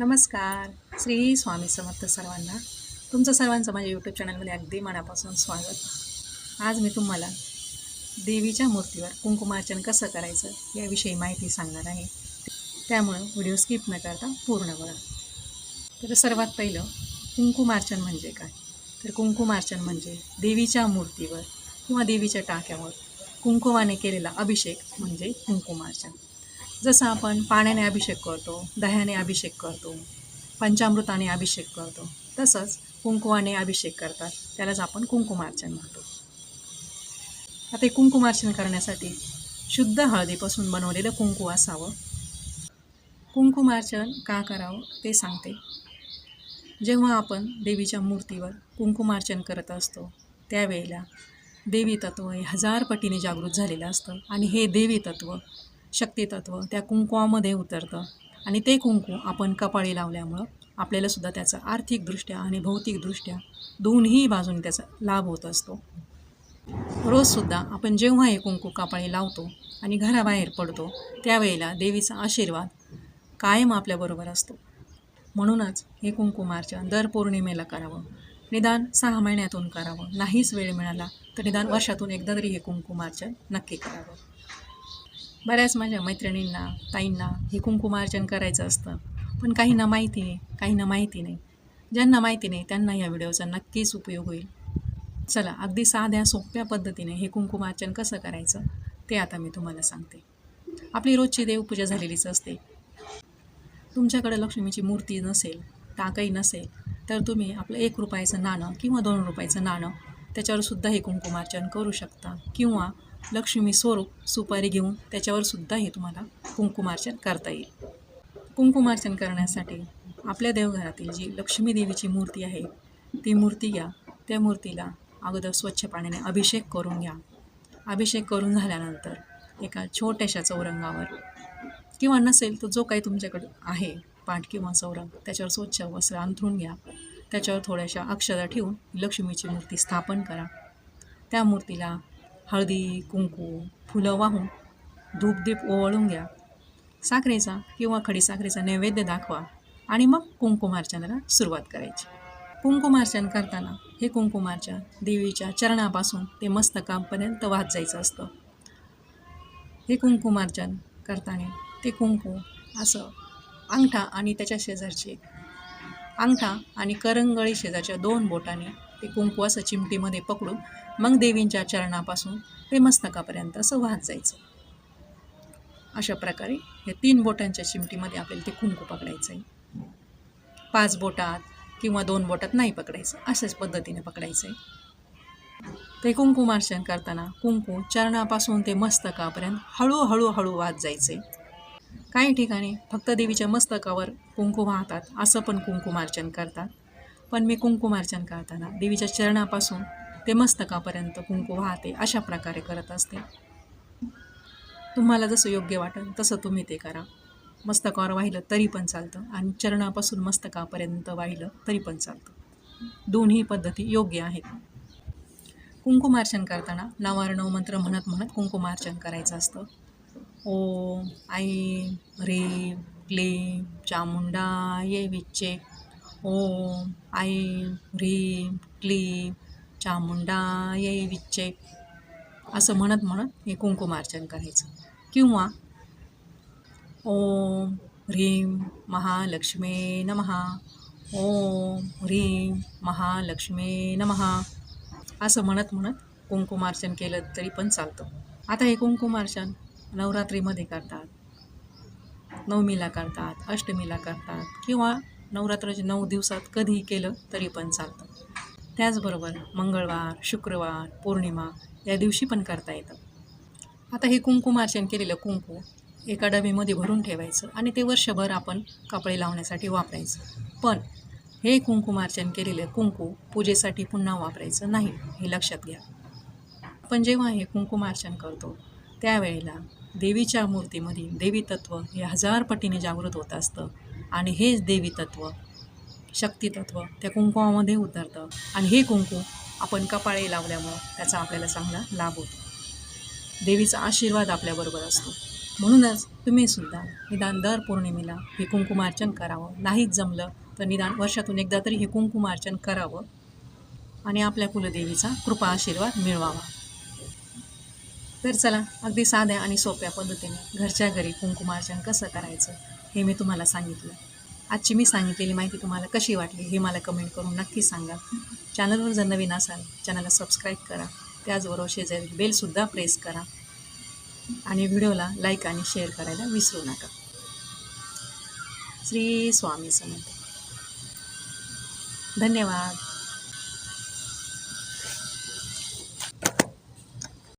नमस्कार. श्री स्वामी समर्थ सर्वांना. तुमचं सर्वांचं माझ्या यूट्यूब चॅनलमध्ये अगदी मनापासून स्वागत. आज मी तुम्हाला देवीच्या मूर्तीवर कुंकुमार्चन कसं करायचं याविषयी माहिती सांगणार आहे. त्यामुळं व्हिडिओ स्किप न करता पूर्ण बघा. तर सर्वात पहिलं कुंकुमार्चन म्हणजे काय? तर कुंकुमार्चन म्हणजे देवीच्या मूर्तीवर किंवा देवीच्या टाक्यावर कुंकुमाने केलेला अभिषेक म्हणजे कुंकुमार्चन. जसं आपण पाण्याने अभिषेक करतो दह्याने अभिषेक करतो पंचामृताने अभिषेक करतो तसंच कुंकुवाने अभिषेक करतात. त्यालाच आपण कुंकुमार्चन म्हणतो. आता हे कुंकुमार्चन करण्यासाठी शुद्ध हळदीपासून बनवलेलं कुंकू असावं. कुंकुमार्चन का करावं ते सांगते. जेव्हा आपण देवीच्या मूर्तीवर कुंकुमार्चन करत असतो त्यावेळेला देवी तत्व हे हजार पटीने जागृत झालेलं असतं आणि हे देवी तत्व शक्तितत्व त्या कुंकुवामध्ये उतरतं. आणि ते कुंकू आपण कपाळी लावल्यामुळं आपल्याला सुद्धा त्याचा आर्थिकदृष्ट्या आणि भौतिकदृष्ट्या दोन्ही बाजूने त्याचा लाभ होत असतो. रोजसुद्धा आपण जेव्हा हे कुंकू कपाळी लावतो आणि घराबाहेर पडतो त्यावेळेला देवीचा आशीर्वाद कायम आपल्याबरोबर असतो. म्हणूनच हे कुंकुमार्चन दर पौर्णिमेला करावं. निदान सहा महिन्यातून करावं. नाहीच वेळ मिळाला तर निदान वर्षातून एकदा तरी हे कुंकुमार्चन नक्की करावं. बऱ्याच माझ्या मैत्रिणींना ताईंना हे कुंकुमार्चन करायचं असतं. पण काहींना माहिती नाही काहींना माहिती नाही. ज्यांना माहिती नाही त्यांना या व्हिडिओचा नक्कीच उपयोग होईल. चला अगदी साध्या सोप्या पद्धतीने हे कुंकुमार्चन कसं करायचं ते आता मी तुम्हाला सांगते. आपली रोजची देवपूजा झालेलीच असते. तुमच्याकडे लक्ष्मीची मूर्ती नसेल टाकही नसेल तर तुम्ही आपलं एक रुपयाचं नाणं किंवा दोन रुपयाचं नाणं त्याच्यावर सुद्धा हे कुंकुमार्चन करू शकता. किंवा लक्ष्मी स्वरूप सुपारी घेऊन त्याच्यावर सुद्धा हे तुम्हाला कुंकुमार्चन करता येईल. कुंकुमार्चन करण्यासाठी आपल्या देवघरातील जी लक्ष्मी देवीची मूर्ती आहे ती मूर्ती घ्या. त्या मूर्तीला अगोदर स्वच्छ पाण्याने अभिषेक करून घ्या. अभिषेक करून झाल्यानंतर एका छोट्याशा चौरंगावर किंवा नसेल तर जो काही तुमच्याकडं आहे पाठ किंवा चौरंग त्याच्यावर स्वच्छ वस्त्र अंथरून घ्या. त्याच्यावर थोड्याशा अक्षरा ठेवून लक्ष्मीची मूर्ती स्थापन करा. त्या मूर्तीला हळदी कुंकू फुलं वाहून धूपदीप ओवाळून घ्या. साखरेचा किंवा खडीसाखरेचा नैवेद्य दाखवा आणि मग कुंकुमार्चनाला सुरुवात करायची. कुंकुमार्चन करताना हे कुंकुमार्चन देवीच्या चरणापासून ते मस्तकापर्यंत वाहत जायचं असतं. हे कुंकुमार्चन करताना ते कुंकू असं अंगठा आणि त्याच्या शेजारची अंगठा आणि करंगळी शेजाच्या दोन बोटाने ते कुंकू असं चिमटीमध्ये पकडून मग देवींच्या चरणापासून ते मस्तकापर्यंत असं वाहत जायचं. अशा प्रकारे या तीन बोटांच्या चिमटीमध्ये आपल्याला ते कुंकू पकडायचं आहे पाच बोटात किंवा दोन बोटात नाही पकडायचं अशाच पद्धतीने पकडायचं आहे ते कुंकुमार्चन करताना कुंकू चरणापासून ते मस्तकापर्यंत हळूहळू हळू वाहत जायचे काही ठिकाणी फक्त देवीच्या मस्तकावर कुंकू वाहतात असं पण कुंकुमार्चन करतात. पण मी कुंकुमार्चन करताना देवीच्या चरणापासून ते मस्तकापर्यंत कुंकू वाहते अशा प्रकारे करत असते. तुम्हाला जसं योग्य वाटेल तसं तुम्ही ते करा. मस्तकावर वाहिलं तरी पण चालतं आणि चरणापासून मस्तकापर्यंत वाहिलं तरी पण चालतं. दोन्ही पद्धती योग्य आहेत. कुंकुमार्चन करताना नवारणव मंत्र म्हणत म्हणत कुंकुमार्चन करायचं असतं. ओम आई ह्रीं क्लीं चामुंडा ये विच्चे। ओम आई ह्रीं क्लीं चामुंडा ये विच्चे। असं म्हणत म्हणत हे कुंकुमार्चन करायचं. किंवा ओम ह्रीं महालक्ष्मे नमः ओम ह्रीं महालक्ष्मे नमः असं म्हणत म्हणत कुंकुमार्चन केलं तरी पण चालतं. आता हे कुंकुमार्चन नवरात्रीमध्ये करतात. नवमीला करतात अष्टमीला करतात किंवा नवरात्राचे नऊ दिवसात कधीही केलं तरी पण चालतं. त्याचबरोबर मंगळवार शुक्रवार पौर्णिमा या दिवशी पण करता येतं. आता हे कुंकुमार्चन केलेलं कुंकू एका डबीमध्ये भरून ठेवायचं आणि ते वर्षभर आपण कपडे लावण्यासाठी वापरायचं. पण हे कुंकुमार्चन केलेलं कुंकू पूजेसाठी पुन्हा वापरायचं नाही हे लक्षात घ्या. पण जेव्हा हे कुंकुमार्चन करतो त्यावेळेला देवीच्या मूर्तीमधील देवी तत्व हे हजार पटीने जागृत होत असतं. आणि हेच देवी तत्व शक्तितत्व त्या कुंकुमामध्ये उतरतं. आणि हे कुंकू आपण कपाळे लावल्यामुळं त्याचा आपल्याला चांगला लाभ होतो. देवीचा आशीर्वाद आपल्याबरोबर असतो. म्हणूनच तुम्हीसुद्धा निदान दर पौर्णिमेला हे कुंकुमार्चन करावं. नाहीच जमलं तर निदान वर्षातून एकदा तरी हे कुंकुमार्चन करावं. आणि आपल्या कुलदेवीचा कृपा आशीर्वाद मिळवावा. तर चला अगदी साध्या आणि सोप्या पद्धतीने घरच्या घरी कुंकुमार्चन कसं करायचं हे मी तुम्हाला सांगितलं. आजची मी सांगितलेली माहिती तुम्हाला कशी वाटली हे मला कमेंट करून नक्की सांगा. चॅनलवर जर नवीन असाल चॅनलला सबस्क्राईब करा. त्याचबरोबर शेजारी बेलसुद्धा प्रेस करा. आणि व्हिडिओला लाईक आणि शेअर करायला विसरू नका. श्री स्वामी समर्थ. धन्यवाद.